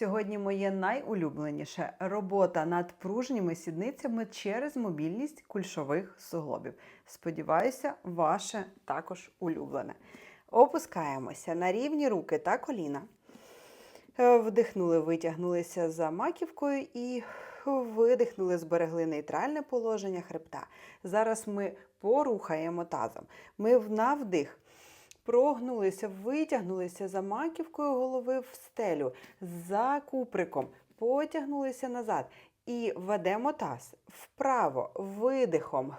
Сьогодні моє найулюбленіше робота над пружніми сідницями через мобільність кульшових суглобів. Сподіваюся, ваше також улюблене. Опускаємося на рівні руки та коліна. Е, Вдихнули, витягнулися за маківкою і видихнули, зберегли нейтральне положення хребта. Зараз ми порухаємо тазом. Ми на вдих прогнулися, витягнулися за маківкою голови в стелю, за куприком, потягнулися назад. І ведемо таз вправо, видихом,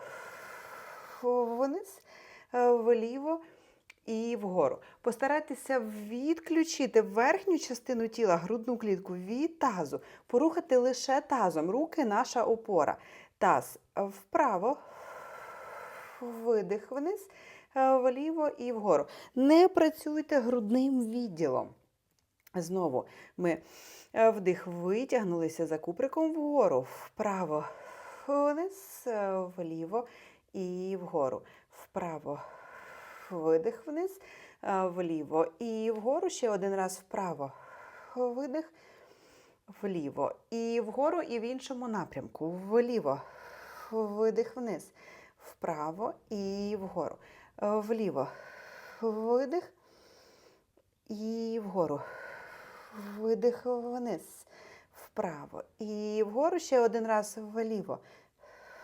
вниз, е, вліво і вгору. Постарайтеся відключити верхню частину тіла, грудну клітку від тазу, порухати лише тазом. Руки наша опора. Таз вправо, видих вниз, вліво і вгору. Не працюйте грудним відділом. Знову ми е, вдих витягнулися за куприком вгору, вправо, вниз, е, вліво і вгору. Вправо, видих вниз, е, вліво і вгору. Ще один раз вправо. Видих, вліво. І вгору, і в іншому напрямку. Вліво. Видих вниз. Вправо і вгору. Е, Вліво. Видих. І вгору. Видих вниз. Вправо. І вгору ще один раз вліво.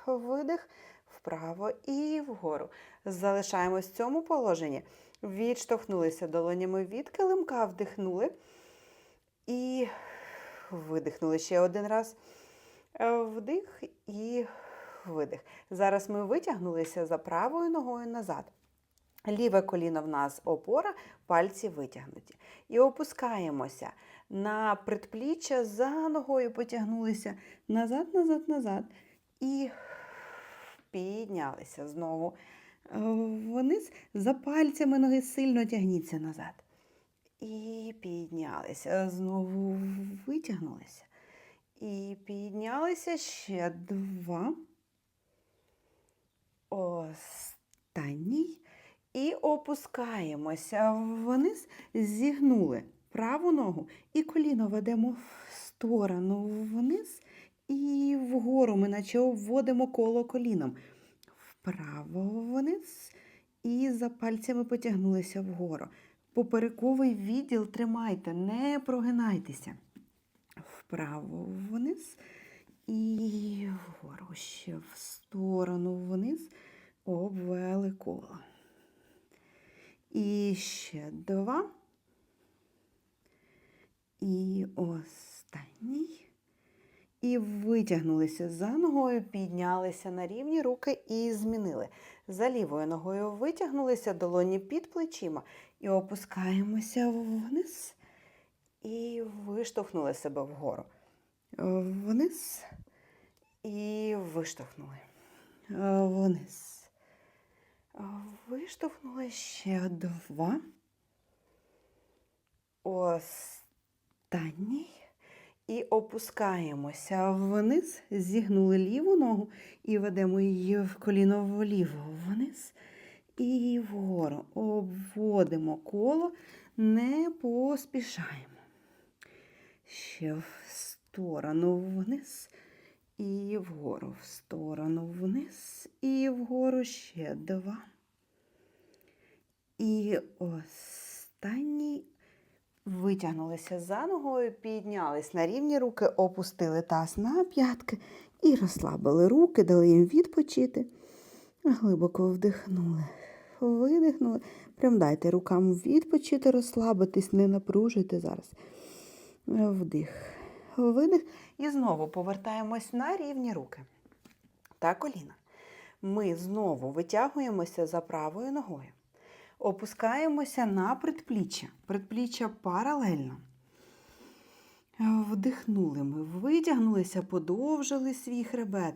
Видих. Вправо і вгору. Залишаємось в цьому положенні. Відштовхнулися долонями від килимка, вдихнули. І видихнули ще один раз. Вдих і видих. Зараз ми витягнулися за правою ногою назад. Ліве коліно в нас опора, пальці витягнуті. І опускаємося на предпліччя за ногою потягнулися назад, назад, назад. І піднялися знову е, вниз. За пальцями ноги сильно тягніться назад. І піднялися. Знову витягнулися. І піднялися ще два. Останній. І опускаємося вниз, зігнули праву ногу і коліно ведемо в сторону вниз і вгору. Ми наче обводимо коло коліном. Вправо вниз і за пальцями потягнулися вгору. Поперековий відділ тримайте, не прогинайтеся. Вправо вниз і вгору ще в сторону вниз обвели коло. І ще два. І останній. І витягнулися за ногою, піднялися на рівні руки і змінили. За лівою ногою витягнулися долоні під плечима і опускаємося вниз. І виштовхнули себе вгору. Вниз і виштовхнули. Вниз. Виштовхнули ще два. Останній. І опускаємося вниз, зігнули ліву ногу і ведемо її в коліно вліво вниз і вгору. Обводимо коло, не поспішаємо. Ще в сторону вниз і вгору, в сторону вниз і вгору ще два. І останній витягнулися за ногою, піднялись на рівні руки, опустили таз на п'ятки і розслабили руки, дали їм відпочити. Глибоко вдихнули, видихнули. Прям дайте рукам відпочити, розслабитись, не напружуйте зараз. Вдих, видих. І знову повертаємось на рівні руки та коліна. Ми знову витягуємося за правою ногою. Опускаємося на предпліччя. Предпліччя паралельно. Вдихнули ми, витягнулися, подовжили свій хребет.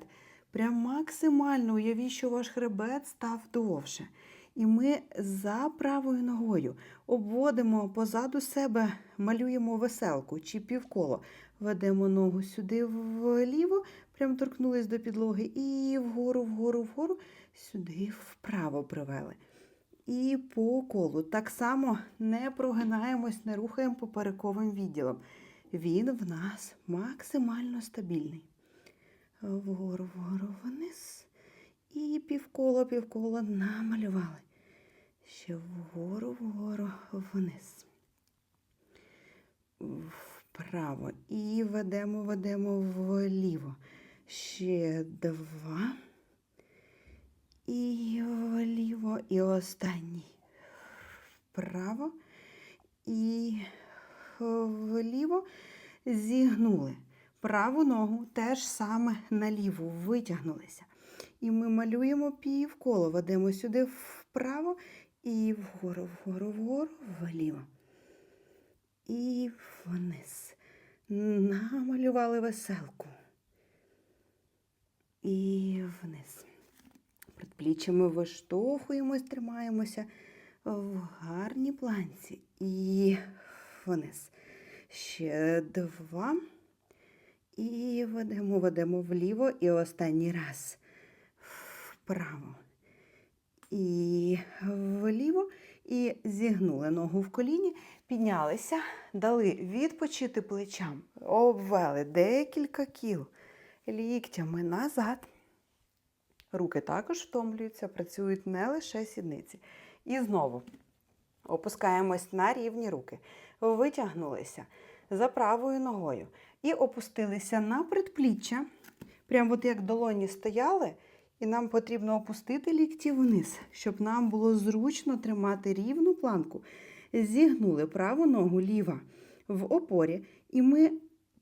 Прям максимально уявіть, що ваш хребет став довше. І ми за правою ногою обводимо позаду себе, малюємо веселку чи півколо. Ведемо ногу сюди вліво, прям торкнулись до підлоги, і вгору, вгору, вгору, сюди вправо привели. І по колу. Так само не прогинаємось, не рухаємо поперековим відділом. він в нас максимально стабільний. Вгору, вгору, вниз. І півколо, півколо намалювали. Ще вгору, вгору, вниз. Вправо. І ведемо, ведемо вліво. Ще два. І вліво. І останній. Вправо. І вліво зігнули. Праву ногу теж саме наліву витягнулися. І ми малюємо півколо, ведемо сюди вправо і вгору, вгору, вгору, вліво. І вниз. Намалювали веселку. І вниз. Предпліччями виштовхуємось, тримаємося в гарній планці. І вниз. Ще два. І ведемо, ведемо вліво. І останній раз вправо. І вліво. І зігнули ногу в коліні, піднялися, дали відпочити плечам, обвели декілька кіл ліктями назад. Руки також втомлюються, працюють не лише сідниці. І знову опускаємось на рівні руки, витягнулися за правою ногою і опустилися на предпліччя. Прямо от як долоні стояли, і нам потрібно опустити лікті вниз, щоб нам було зручно тримати рівну планку. Зігнули праву ногу ліва в опорі, і ми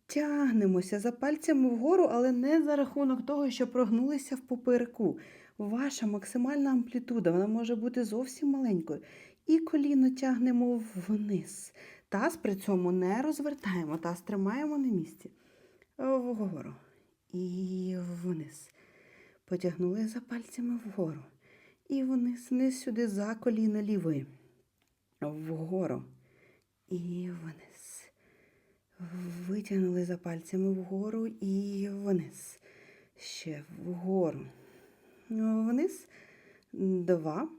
тягнемося за пальцями вгору, але не за рахунок того, що прогнулися в попереку. Ваша максимальна амплітуда вона може бути зовсім маленькою. І коліно тягнемо вниз. Таз при цьому не розвертаємо, таз тримаємо на місці. Вгору. І вниз. Потягнули за пальцями вгору. І вниз, вниз сюди за коліно лівої. Вгору. І вниз. Витягнули за пальцями вгору і вниз. Ще вгору. Вниз. Два.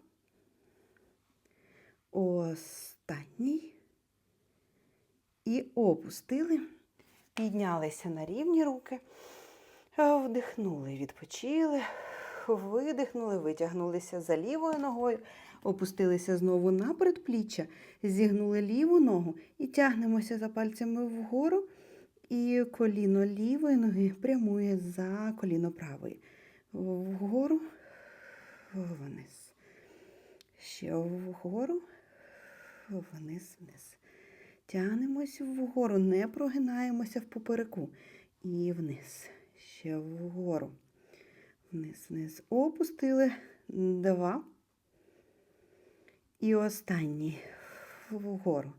Останній. І опустили. Піднялися на рівні руки. Вдихнули, відпочили, видихнули, витягнулися за лівою ногою, опустилися знову на передпліччя, зігнули ліву ногу і тягнемося за пальцями вгору. І коліно лівої ноги прямує за коліно правої. Вгору, вниз. Ще вгору, вниз, вниз. Тягнемось вгору, не прогинаємося в попереку. І вниз ще вгору. Вниз, вниз. Опустили два. І останній вгору.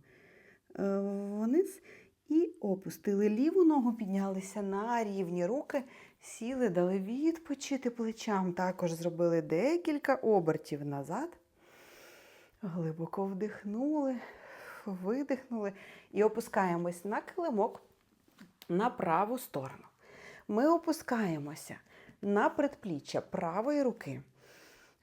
Е, Вниз. І опустили ліву ногу, піднялися на рівні руки, сіли, дали відпочити плечам. Також зробили декілька обертів назад. Глибоко вдихнули, видихнули і опускаємось на килимок на праву сторону ми опускаємося на предпліччя правої руки.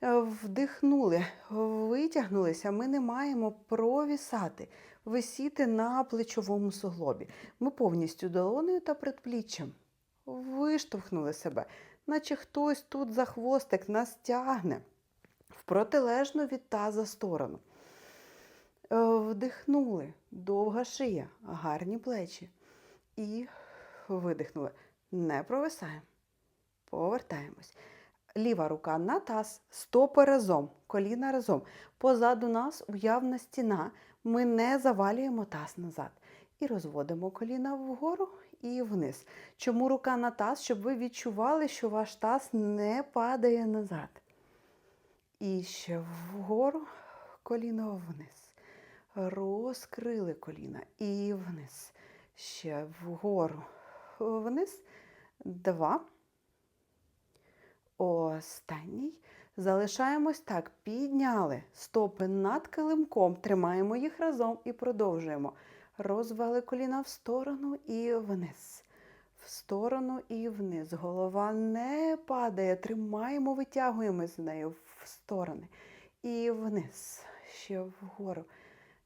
Вдихнули, витягнулися, ми не маємо провісати, висіти на плечовому суглобі. Ми повністю долоною та предпліччям виштовхнули себе, наче хтось тут за хвостик нас тягне в протилежну від таза сторону. Вдихнули, довга шия, гарні плечі. І видихнули. Не провисаємо. Повертаємось. Ліва рука на таз, стопи разом, коліна разом. Позаду нас уявна стіна. Ми не завалюємо таз назад. І розводимо коліна вгору і вниз. Чому рука на таз? Щоб ви відчували, що ваш таз не падає назад. І ще вгору, коліно вниз. Розкрили коліна і вниз. Ще вгору, вниз. Два. Останній. Залишаємось так. Підняли стопи над килимком, тримаємо їх разом і продовжуємо. Розвели коліна в сторону і вниз. В сторону і вниз. Голова не падає. Тримаємо, витягуємо з нею в сторони. І вниз. Ще вгору.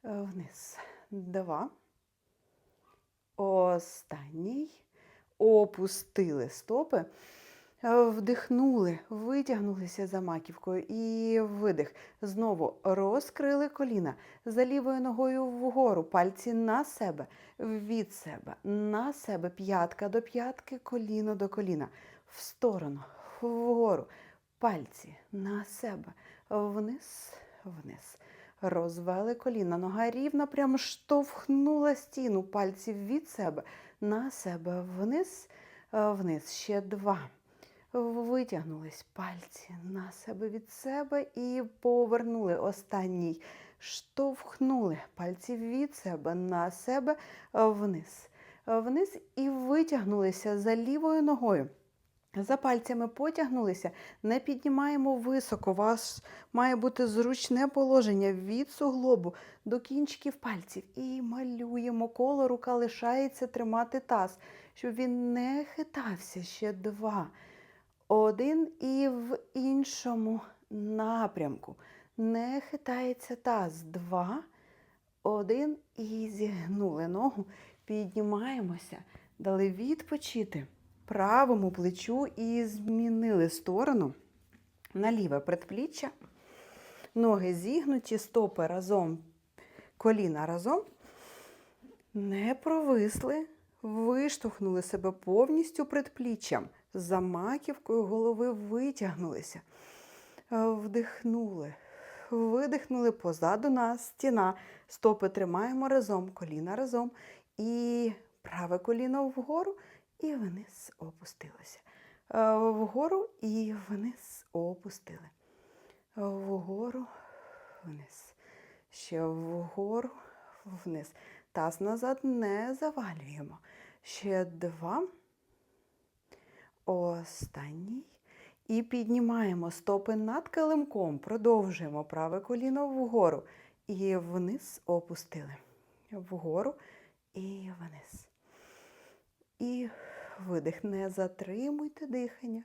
Вниз. Два. Останній. Опустили стопи. Е, Вдихнули, витягнулися за маківкою і видих. Знову розкрили коліна за лівою ногою вгору, пальці на себе, від себе, на себе, п'ятка до п'ятки, коліно до коліна, в сторону, вгору, пальці на себе, вниз, вниз. Розвели коліна, нога рівна, прямо штовхнула стіну, пальці від себе, на себе, вниз, е, вниз. Ще два. Витягнулись пальці на себе від себе і повернули останній. Штовхнули пальці від себе на себе е, вниз. Е, Вниз і витягнулися за лівою ногою. За пальцями потягнулися, не піднімаємо високо. У вас має бути зручне положення від суглобу до кінчиків пальців. І малюємо коло, рука лишається тримати таз, щоб він не хитався. Ще два. Один і в іншому напрямку. Не хитається таз. Два. Один і зігнули ногу. Піднімаємося, дали відпочити правому плечу і змінили сторону на ліве предпліччя. Ноги зігнуті, стопи разом, коліна разом. Не провисли, виштовхнули себе повністю предпліччям. За маківкою голови витягнулися. Вдихнули, видихнули позаду нас стіна. Стопи тримаємо разом, коліна разом. І праве коліно вгору і вниз опустилося. Е, Вгору і вниз опустили. Вгору, вниз. Ще вгору, вниз. Таз назад не завалюємо. Ще два. Останній. І піднімаємо стопи над килимком. Продовжуємо праве коліно вгору. І вниз опустили. Вгору і вниз. І видих. Не затримуйте дихання.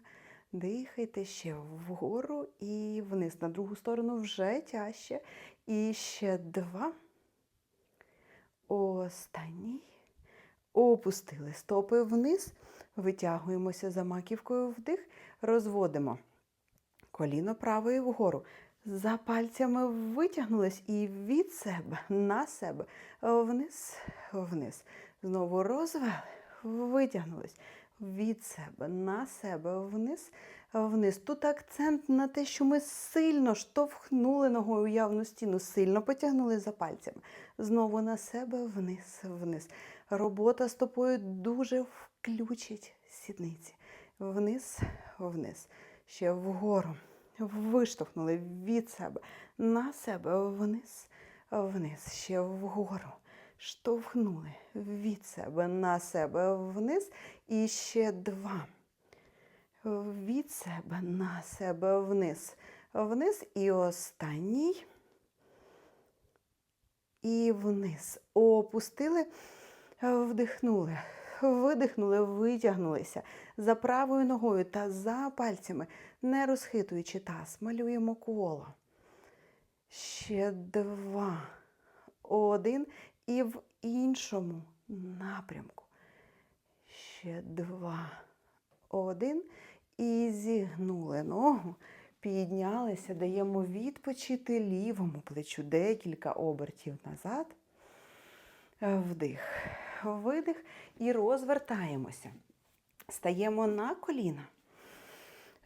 Дихайте ще вгору і вниз. На другу сторону вже тяжче. І ще два. Останній. Опустили стопи вниз. Витягуємося за маківкою вдих. Розводимо коліно правої вгору. За пальцями витягнулись і від себе на себе. Вниз, вниз. Знову розвели, витягнулись від себе на себе, вниз, вниз. Тут акцент на те, що ми сильно штовхнули ногою уявну стіну, сильно потягнули за пальцями. Знову на себе, вниз, вниз. Робота стопою дуже включить сідниці. Вниз, вниз. Ще вгору. Виштовхнули від себе на себе, вниз, вниз. Ще вгору. Штовхнули від себе на себе вниз. І ще два. Від себе на себе вниз. Вниз. І останній. І вниз. Опустили, вдихнули. Видихнули, витягнулися за правою ногою та за пальцями, не розхитуючи таз, малюємо коло. Ще два. Один і в іншому напрямку. Ще два. Один. І зігнули ногу. Піднялися, даємо відпочити лівому плечу декілька обертів назад. Вдих, видих і розвертаємося. Стаємо на коліна.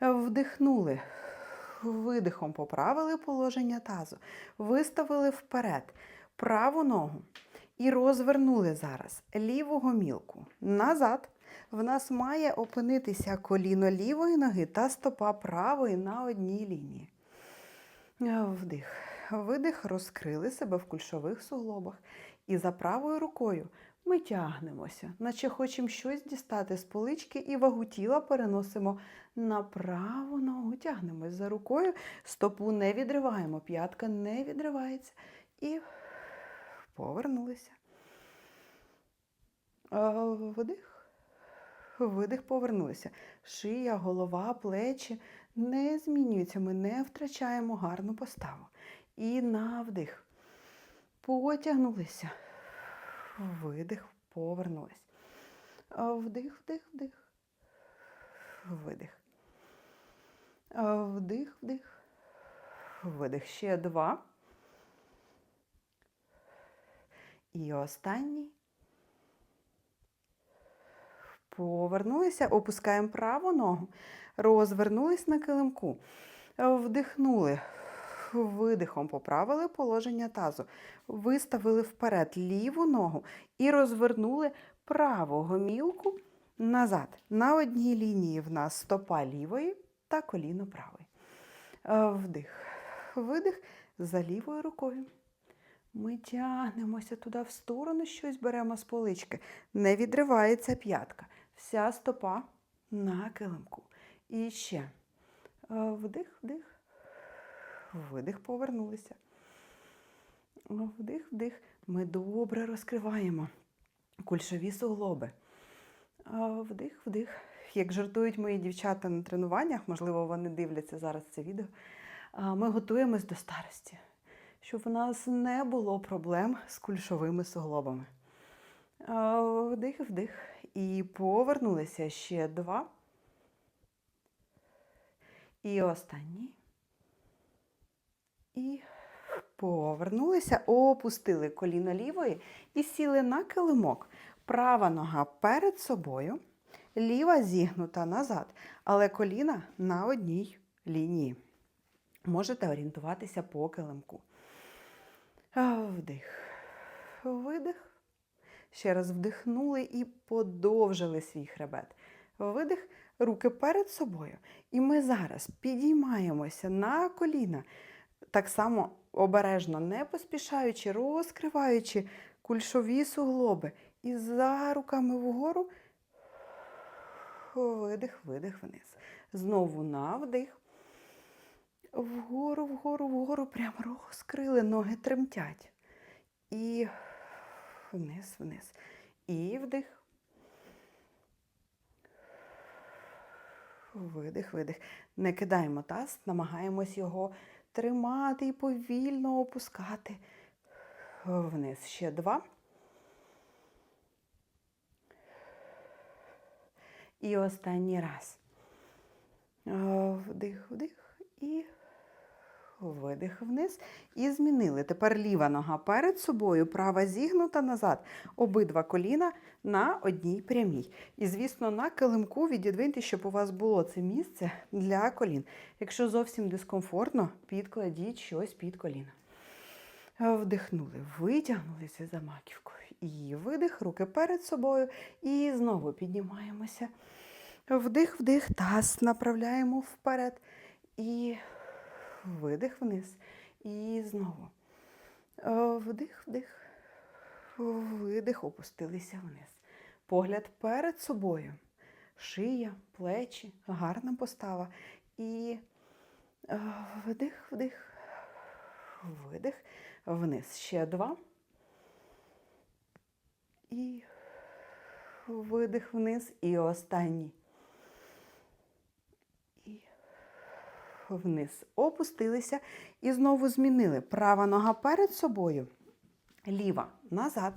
Вдихнули. Видихом поправили положення тазу. Виставили вперед праву ногу. І розвернули зараз ліву гомілку. Назад. В нас має опинитися коліно лівої ноги та стопа правої на одній лінії. Вдих. Видих, розкрили себе в кульшових суглобах. І за правою рукою ми тягнемося, наче хочемо щось дістати з полички і вагу тіла переносимо на праву ногу. Тягнемось за рукою, стопу не відриваємо, п'ятка не відривається. І повернулися. Вдих. Видих, повернулися. Шия, голова, плечі не змінюються. Ми не втрачаємо гарну поставу. І на вдих. Потягнулися. Видих, Повернулись. Е, Вдих, вдих, вдих. Видих. Вдих, вдих. Видих. Ще два. І останній. Повернулися, опускаємо праву ногу, розвернулись на килимку. Вдихнули. Видихом поправили положення тазу. Виставили вперед ліву ногу і розвернули праву гомілку назад. На одній лінії в нас стопа лівої та коліно правої. Вдих. Видих за лівою рукою. Ми тягнемося туди в сторону, щось беремо з полички. Не відривається п'ятка. Вся стопа на килимку. І ще. Е, Вдих, вдих. Видих, повернулися. Е, Вдих, вдих. Ми добре розкриваємо кульшові суглоби. Е, Вдих, вдих. Як жартують мої дівчата на тренуваннях, можливо, вони дивляться зараз це відео. Ми готуємось до старості, щоб у нас не було проблем з кульшовими суглобами. Е, Вдих, вдих. І повернулися ще два. І останній. І повернулися, опустили коліно лівої і сіли на килимок. Права нога перед собою, ліва зігнута назад, але коліна на одній лінії. Можете орієнтуватися по килимку. Вдих, видих. Ще раз вдихнули і подовжили свій хребет. Видих, руки перед собою. І ми зараз підіймаємося на коліна, так само обережно, не поспішаючи, розкриваючи кульшові суглоби. І за руками вгору видих, видих вниз. Знову на вдих. Вгору, вгору, вгору, прямо розкрили, ноги тремтять. І вниз, вниз. І вдих. Видих, видих. Не кидаємо таз, намагаємось його тримати і повільно опускати вниз. Ще два. І останній раз. Вдих, вдих і видих вниз. І змінили. Тепер ліва нога перед собою, права зігнута назад. Обидва коліна на одній прямій. І, звісно, на килимку відідвиньте, щоб у вас було це місце для колін. Якщо зовсім дискомфортно, підкладіть щось під коліна. Вдихнули, витягнулися за маківкою. І видих, руки перед собою. І знову піднімаємося. Вдих, вдих, таз направляємо вперед. І видих вниз. І знову. Е, Вдих, вдих. Видих, опустилися вниз. Погляд перед собою. Шия, плечі, гарна постава. І е, вдих, вдих. Видих. Вниз. Ще два. І видих вниз. І останній. Вниз. Опустилися і знову змінили. Права нога перед собою, ліва назад.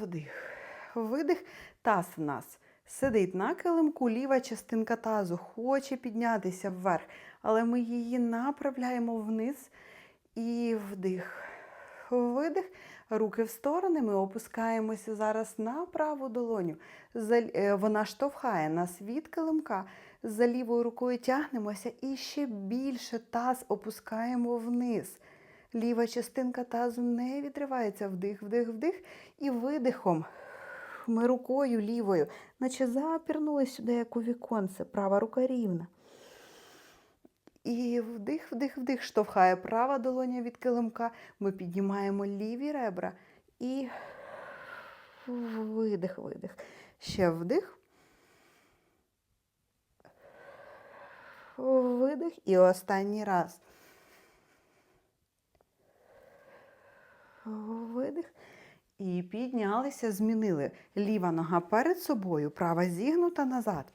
Вдих. Видих. Таз в нас сидить на килимку, ліва частинка тазу хоче піднятися вверх, але ми її направляємо вниз і вдих. Видих. Руки в сторони, ми опускаємося зараз на праву долоню. Е, Вона штовхає нас від килимка. За лівою рукою тягнемося і ще більше таз опускаємо вниз. Ліва частинка тазу не відривається. Вдих, вдих, вдих. І видихом ми рукою лівою, наче запірнули сюди, як у віконце. Права рука рівна. І вдих, вдих, вдих штовхає права долоня від килимка. Ми піднімаємо ліві ребра і видих, видих. Ще вдих. Видих і останній раз. Видих. І піднялися, змінили. Ліва нога перед собою, права зігнута назад.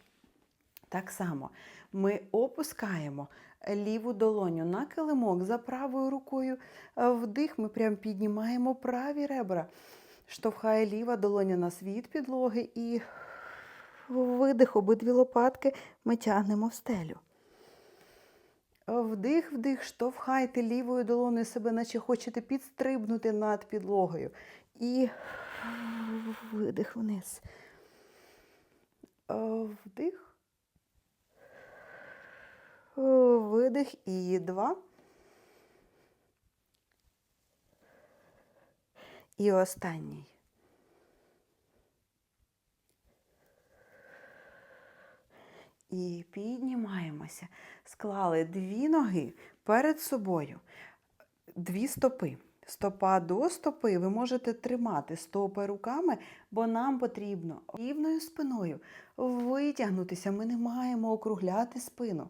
Так само ми опускаємо ліву долоню на килимок за правою рукою. Е, Вдих, ми прям піднімаємо праві ребра. Штовхає ліва долоня нас від підлоги і видих обидві лопатки ми тягнемо в стелю. Вдих, вдих, штовхайте лівою долоною себе, наче хочете підстрибнути над підлогою. І видих вниз. Е, Вдих. Е, Видих і два. І останній. І піднімаємося. Склали дві ноги перед собою, дві стопи. Стопа до стопи ви можете тримати стопи руками, бо нам потрібно рівною спиною витягнутися. Ми не маємо округляти спину.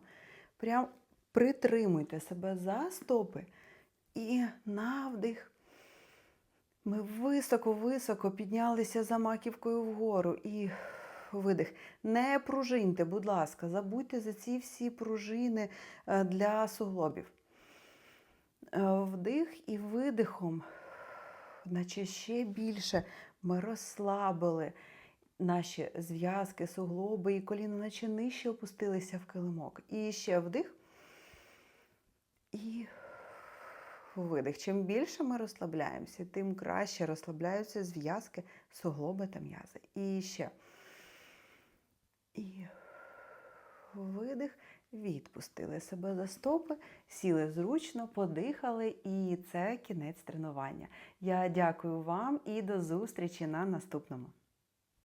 Прям притримуйте себе за стопи і на вдих. Ми високо-високо піднялися за маківкою вгору і видих. Не пружиньте, будь ласка, забудьте за ці всі пружини е, для суглобів. Е, Вдих і видихом, наче ще більше ми розслабили наші зв'язки, суглоби і коліна, наче нижче опустилися в килимок. І ще вдих. І видих. Чим більше ми розслабляємося, тим краще розслабляються зв'язки, суглоби та м'язи. І ще. І видих. Відпустили себе за стопи, сіли зручно, подихали, і це кінець тренування. Я дякую вам і до зустрічі на наступному.